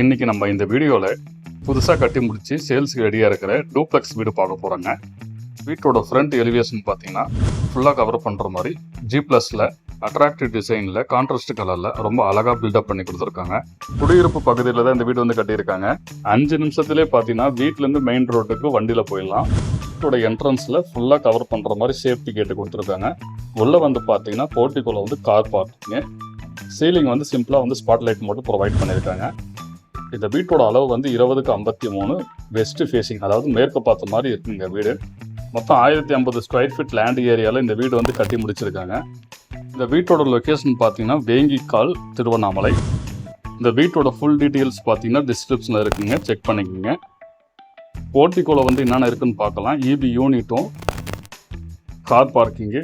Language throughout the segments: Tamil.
இன்னைக்கு நம்ம இந்த வீடியோவில் புதுசாக கட்டி முடித்து சேல்ஸுக்கு ரெடியாக இருக்கிற டூப்ளெக்ஸ் வீடு பார்க்க போகிறோங்க வீட்டோட ஃப்ரண்ட் எலிவேஷன் பார்த்தீங்கன்னா ஃபுல்லாக கவர் பண்ணுற மாதிரி ஜி ப்ளஸில் அட்ராக்டிவ் டிசைனில் கான்ட்ராஸ்ட் கலரில் ரொம்ப அழகாக பில்டப் பண்ணி கொடுத்துருக்காங்க. குடியிருப்பு பகுதியில் தான் இந்த வீடு வந்து கட்டியிருக்காங்க. அஞ்சு நிமிஷத்துலேயே பார்த்தீங்கன்னா வீட்டிலேருந்து மெயின் ரோட்டுக்கு வண்டியில் போயிடலாம். வீட்டோட என்ட்ரன்ஸில் ஃபுல்லாக கவர் பண்ணுற மாதிரி சேஃப்டி கேட்டு கொடுத்துருக்காங்க. உள்ளே வந்து பார்த்தீங்கன்னா போர்ட்டிக்குள்ளே வந்து கார் பார்க்கிங்கு சீலிங் வந்து சிம்பிளாக வந்து ஸ்பாட் லைட் மட்டும் ப்ரொவைட் பண்ணியிருக்காங்க. இந்த வீட்டோட அளவு வந்து இருபதுக்கு ஐம்பத்தி மூணு வெஸ்ட் ஃபேஸிங் அதாவது மேற்கு பார்த்த மாதிரி இருக்குங்க வீடு. மொத்தம் ஆயிரத்தி ஐம்பது ஸ்கொயர் ஃபீட் லேண்ட் ஏரியாவில் இந்த வீடு வந்து கட்டி முடிச்சிருக்காங்க. இந்த வீட்டோட லொக்கேஷன் பார்த்தீங்கன்னா வேங்கிக்கால் திருவண்ணாமலை. இந்த வீட்டோட ஃபுல் டீட்டெயில்ஸ் பார்த்தீங்கன்னா டிஸ்கிரிப்ஷனில் இருக்குங்க. செக் பண்ணிக்கோங்க. போர்ட்டிக்கோல வந்து என்னென்ன இருக்குன்னு பார்க்கலாம். இபி யூனிட்டும் கார் பார்க்கிங்கு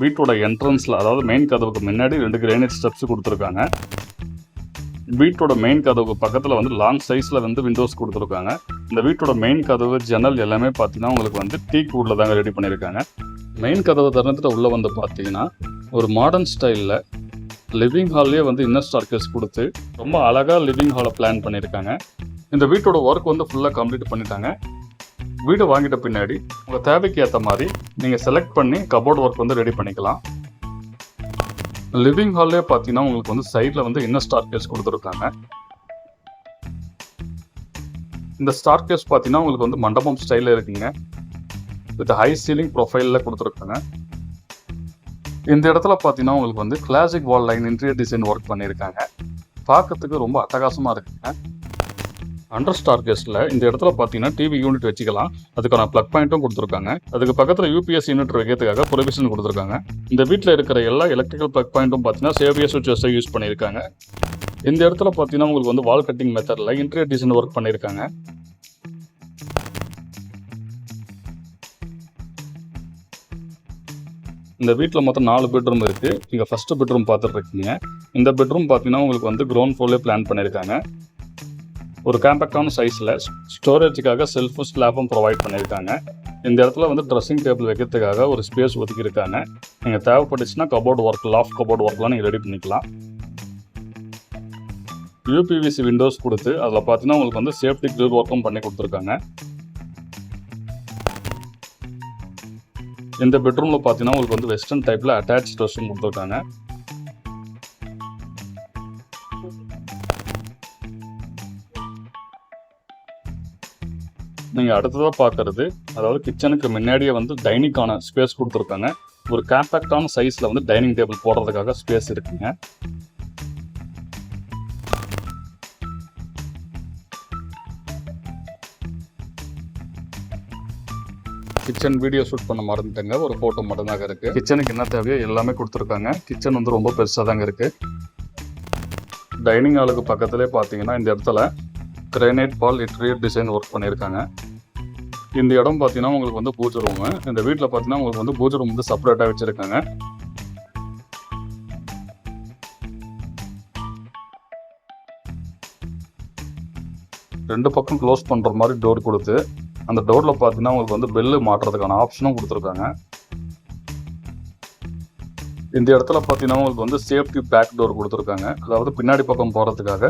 வீட்டோட என்ட்ரன்ஸில் அதாவது மெயின் கதவுக்கு முன்னாடி ரெண்டு கிரேனைட் ஸ்டெப்ஸ் கொடுத்துருக்காங்க. வீட்டோட மெயின் கதவுக்கு பக்கத்தில் வந்து லாங் சைஸில் வந்து விண்டோஸ் கொடுத்துருக்காங்க. இந்த வீட்டோட மெயின் கதவு ஜன்னல் எல்லாமே பார்த்தீங்கன்னா உங்களுக்கு வந்து டீ கூடில் தாங்க ரெடி பண்ணியிருக்காங்க மெயின் கதவு திறந்துட்டு உள்ளே வந்து பார்த்தீங்கன்னா ஒரு மாடர்ன் ஸ்டைலில் லிவிங் ஹால்லேயே வந்து இன்னர் ஸ்டார்கேஸ் கொடுத்து ரொம்ப அழகாக லிவிங் ஹாலை பிளான் பண்ணியிருக்காங்க இந்த வீட்டோட ஒர்க் வந்து ஃபுல்லாக கம்ப்ளீட் பண்ணிட்டாங்க. வீடு வாங்கிட்ட பின்னாடி உங்கள் தேவைக்கு ஏற்ற மாதிரி நீங்கள் செலக்ட் பண்ணி கபோர்ட் ஒர்க் வந்து ரெடி பண்ணிக்கலாம். லிவிங் ஹால்லே பார்த்தீங்கன்னா உங்களுக்கு வந்து சைடில் வந்து என்ன ஸ்டார் கேஸ் கொடுத்துருக்காங்க? இந்த ஸ்டார் கேஸ் பார்த்தீங்கன்னா உங்களுக்கு வந்து மண்டபம் ஸ்டைலில் இருக்குங்க. வித் ஹை சீலிங் ப்ரொஃபைலில் கொடுத்துருக்காங்க. இந்த இடத்துல பார்த்தீங்கன்னா உங்களுக்கு வந்து classic wall line interior design work பண்ணியிருக்காங்க பார்க்கறதுக்கு ரொம்ப அட்டகாசமாக இருக்குங்க. அண்டர் ஸ்டார் கேஸில் இந்த இடத்துல பார்த்தீங்கன்னா டிவி யூனிட் வச்சுக்கலாம். அதுக்கான ப்ளக் பாயிண்ட்டும் கொடுத்துருக்காங்க. அதுக்கு பக்கத்தில் யூபிஎஸ் யூனிட் வைக்கிறதுக்காக ப்ரொவிஷன் கொடுத்துருக்காங்க. இந்த வீட்டில் இருக்கிற எல்லா எலக்ட்ரிக்கல் ப்ளக் பாயிண்ட்டும் பார்த்தீங்கன்னா சேவியர் சுவிச்சஸை யூஸ் பண்ணியிருக்காங்க. இந்த இடத்துல பார்த்தீங்கன்னா உங்களுக்கு வந்து வால் கட்டிங் மெத்தடில் இன்டீரியர் டிசைன் ஒர்க் பண்ணியிருக்காங்க. இந்த வீட்டில் மொத்தம் நாலு பெட்ரூம் இருக்குது நீங்கள் ஃபஸ்ட்டு பெட்ரூம் பார்த்துட்டு இருக்கீங்க. இந்த பெட்ரூம் பார்த்தீங்கன்னா உங்களுக்கு வந்து க்ரௌண்ட் ஃப்ளோர்லேயே பிளான் பண்ணியிருக்காங்க. ஒரு காம்பேக்டான சைஸில் ஸ்டோரேஜுக்காக செல்ஃபும் ஸ்லாப்பும் ப்ரொவைட் பண்ணியிருக்காங்க. இந்த இடத்துல வந்து ட்ரெஸ்ஸிங் டேபிள் வைக்கிறதுக்காக ஒரு ஸ்பேஸ் ஒதுக்கியிருக்காங்க. நீங்கள் தேவைப்பட்டுச்சுன்னா கபோர்டு ஒர்க் லாஃப்ட் கபோர்டு ஒர்க்லாம் நீங்கள் ரெடி பண்ணிக்கலாம். யூபிவிசி விண்டோஸ் கொடுத்து அதில் பார்த்தீங்கன்னா உங்களுக்கு வந்து சேஃப்டி கிரில் ஒர்க்கும் பண்ணி கொடுத்துருக்காங்க. இந்த பெட்ரூமில் பார்த்தீங்கன்னா உங்களுக்கு வந்து வெஸ்டர்ன் டைப்பில் அட்டாச் ட்ரெஸ்ஸும் கொடுத்துருக்காங்க. நீங்கள் அடுத்ததாக பார்க்கறது அதாவது கிச்சனுக்கு முன்னாடியே வந்து டைனிங்கான ஸ்பேஸ் கொடுத்துருக்காங்க. ஒரு காம்பேக்டான சைஸில் வந்து டைனிங் டேபிள் போடுறதுக்காக ஸ்பேஸ் இருக்குங்க. கிச்சன் வீடியோ ஷூட் பண்ண மறந்துட்டேங்க. ஒரு ஃபோட்டோ மட்டும்தாங்க இருக்குது கிச்சனுக்கு என்ன தேவையோ எல்லாமே கொடுத்துருக்காங்க. கிச்சன் வந்து ரொம்ப பெருசாக தாங்க இருக்குது டைனிங் ஹாலுக்கு பக்கத்துலேயே பார்த்தீங்கன்னா இந்த இடத்துல கிரேனைட் பால் இன்டீரியர் டிசைன் ஒர்க் பண்ணியிருக்காங்க. இந்த இடம் பார்த்தீங்கன்னா உங்களுக்கு வந்து பூஜை ரூமு இந்த வீட்டில் பார்த்தீங்கன்னா உங்களுக்கு வந்து பூஜை ரூம் வந்து செப்பரேட்டாக வச்சுருக்காங்க. ரெண்டு பக்கம் க்ளோஸ் பண்ணுற மாதிரி டோர் கொடுத்து அந்த டோரில் பார்த்தீங்கன்னா உங்களுக்கு வந்து பெல்லு மாட்டுறதுக்கான ஆப்ஷனும் கொடுத்துருக்காங்க. இந்த இடத்துல பார்த்தீங்கன்னா உங்களுக்கு வந்து சேஃப்டி பேக் டோர் கொடுத்துருக்காங்க. அதாவது பின்னாடி பக்கம் போகிறதுக்காக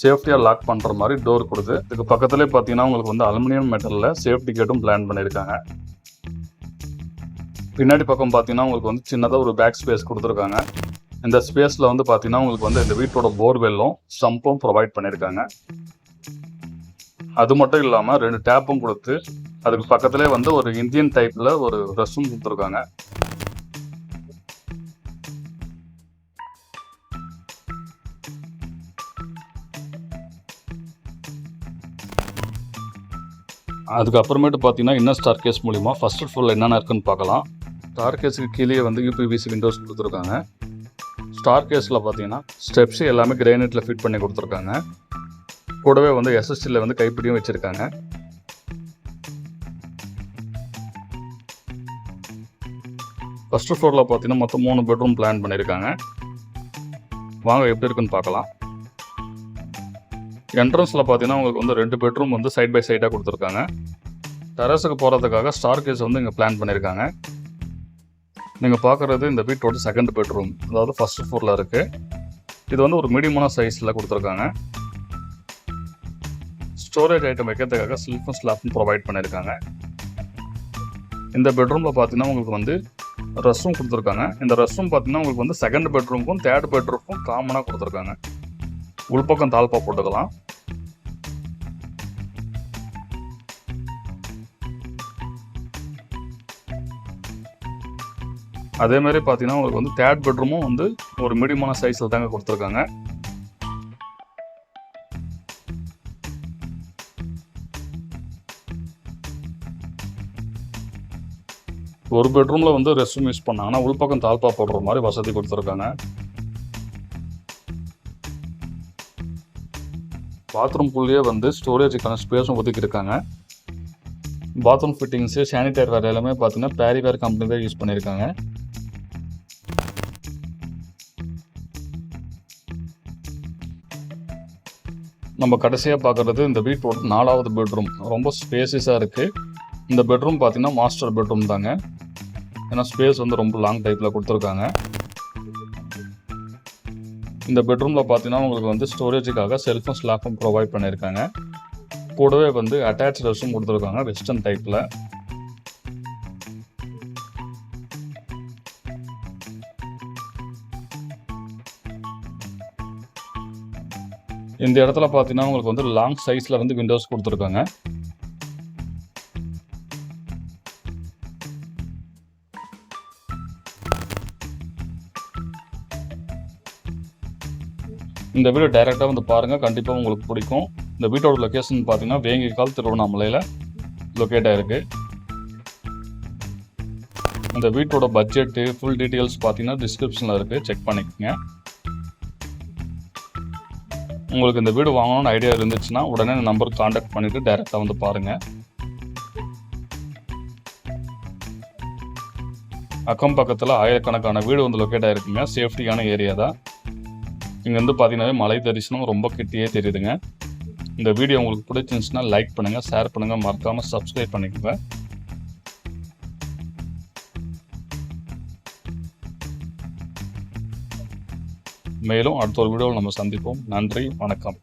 சேஃப்டியாக லாக் பண்ணுற மாதிரி டோர் கொடுத்து இதுக்கு பக்கத்துலேயே பார்த்தீங்கன்னா உங்களுக்கு வந்து அலுமினியம் மெட்டலில் சேஃப்டி கேட்டும் பிளான் பண்ணியிருக்காங்க. பின்னாடி பக்கம் பார்த்தீங்கன்னா உங்களுக்கு வந்து சின்னதாக ஒரு பேக் ஸ்பேஸ் கொடுத்துருக்காங்க. இந்த ஸ்பேஸில் வந்து பார்த்தீங்கன்னா உங்களுக்கு வந்து இந்த வீட்டோட போர்வெல்லும் ஸ்டம்பும் ப்ரொவைட் பண்ணியிருக்காங்க. அது மட்டும் இல்லாமல் ரெண்டு டேப்பும் கொடுத்து அதுக்கு பக்கத்துலேயே வந்து ஒரு இந்தியன் டைப்பில் ஒரு ரெஸ்டும் கொடுத்துருக்காங்க. அதுக்கப்புறமேட்டு பார்த்தீங்கன்னா என்ன ஸ்டார் கேஸ் மூலிமா ஃபஸ்ட் ஃபுல் என்னென்ன இருக்குன்னு பார்க்கலாம். ஸ்டார் கேஸுக்கு கீழே வந்து யூபிவிசி விண்டோஸ் கொடுத்துருக்காங்க. ஸ்டார் கேஸில் பார்த்தீங்கன்னா ஸ்டெப்ஸ் எல்லாமே கிரைனைட்டில் ஃபிட் பண்ணி கொடுத்துருக்காங்க. கூடவே வந்து எஸ்எஸ்டியில் வந்து கைப்பிடியும் வச்சுருக்காங்க. ஃபஸ்ட்டு ஃப்ளோரில் பார்த்தீங்கன்னா மொத்தம் மூணு பெட்ரூம் பிளான் பண்ணியிருக்காங்க வாங்க எப்படி இருக்குன்னு பார்க்கலாம். என்ட்ரன்ஸில் பார்த்தீங்கன்னா உங்களுக்கு வந்து ரெண்டு பெட்ரூம் வந்து சைட் பை சைடாக கொடுத்துருக்காங்க. டெரஸுக்கு போகிறதுக்காக ஸ்டார் கேஸ் வந்து இங்கே பிளான் பண்ணியிருக்காங்க நீங்கள் பார்க்குறது இந்த வீட்டோட செகண்ட் பெட்ரூம் அதாவது ஃபஸ்ட் ஃப்ளோரில் இருக்குது இது வந்து ஒரு மீடியமான சைஸில் கொடுத்துருக்காங்க. ஸ்டோரேஜ் ஐட்டம் வைக்கிறதுக்காக சில்ஃபும் ஸ்லாப்பும் ப்ரொவைட் பண்ணியிருக்காங்க இந்த பெட்ரூமில் பார்த்தீங்கன்னா உங்களுக்கு வந்து ரெஸ்ட் ரூம் கொடுத்துருக்காங்க. இந்த ரெஸ்ட் ரூம் பார்த்தீங்கன்னா உங்களுக்கு வந்து செகண்ட் பெட்ரூமுக்கும் தேர்ட் பெட்ரூமுக்கும் காமனாக கொடுத்துருக்காங்க. உள்பக்கம் தாழ்பா போட்டுக்கலாம். அதே மாதிரி பார்த்தீங்கன்னா உங்களுக்கு வந்து தேர்ட் பெட்ரூமும் வந்து ஒரு மீடியமான சைஸில் தாங்க கொடுத்துருக்காங்க. ஒரு பெட்ரூமில் வந்து ரெஸ்ட் ரூம் யூஸ் பண்ணாங்கன்னா உள்பக்கம் தாழ்பா போடுற மாதிரி வசதி கொடுத்துருக்காங்க. பாத்ரூம்குள்ளேயே வந்து ஸ்டோரேஜுக்கான ஸ்பேஸும் ஒதுக்கியிருக்காங்க பாத்ரூம் ஃபிட்டிங்ஸு சானிடைர் வேறு எல்லாமே பார்த்தீங்கன்னா பேரிவேர் கம்பெனி தான் யூஸ் பண்ணியிருக்காங்க. நம்ம கடைசியாக பார்க்குறது இந்த வீட்டோட நாலாவது பெட்ரூம் ரொம்ப ஸ்பேசியஸாக இருக்குது இந்த பெட்ரூம் பார்த்திங்கன்னா மாஸ்டர் பெட்ரூம் தாங்க. ஏன்னா ஸ்பேஸ் வந்து ரொம்ப லாங் டைப்பில் கொடுத்துருக்காங்க. இந்த பெட்ரூமில் பார்த்தீங்கன்னா உங்களுக்கு வந்து ஸ்டோரேஜுக்காக செல்ஃபும் ஸ்லாப்பும் ப்ரொவைட் பண்ணியிருக்காங்க கூடவே வந்து அட்டாச் ரெஸ்ட்டும் கொடுத்துருக்காங்க வெஸ்டர்ன் டைப்பில் இந்த இடத்துல பார்த்தீங்கன்னா உங்களுக்கு வந்து லாங் சைஸில் வந்து விண்டோஸ் கொடுத்துருக்காங்க. இந்த வீடியோ டைரெக்டாக வந்து பாருங்கள் கண்டிப்பாக உங்களுக்கு பிடிக்கும். இந்த வீட்டோட லொக்கேஷன் பார்த்தீங்கன்னா வேங்கிக்கால் திருவண்ணாமலையில் லொக்கேட் ஆகிருக்கு இந்த வீட்டோட பட்ஜெட்டு ஃபுல் டீட்டெயில்ஸ் பார்த்தீங்கன்னா டிஸ்கிரிப்ஷனில் இருக்குது செக் பண்ணிக்கோங்க. உங்களுக்கு இந்த வீடு வாங்கணும்னு ஐடியா இருந்துச்சுன்னா உடனே இந்த நம்பருக்கு காண்டாக்ட் பண்ணிவிட்டு டைரெக்டாக வந்து பாருங்கள் அக்கம் பக்கத்தில் ஆயிரக்கணக்கான வீடு வந்து லொக்கேட் ஆகிருக்குங்க சேஃப்டியான ஏரியா தான். இங்கே வந்து பார்த்தீங்கன்னா மலை தரிசனம் ரொம்ப கிட்டேயே தெரியுதுங்க. இந்த வீடியோ உங்களுக்கு பிடிச்சிருந்துச்சுன்னா லைக் பண்ணுங்கள் ஷேர் பண்ணுங்கள் மறக்காமல் சப்ஸ்கிரைப் பண்ணிக்கோங்க. மேலும் அடுத்த ஒரு வீடியோவில் நம்ம சந்திப்போம். நன்றி வணக்கம்.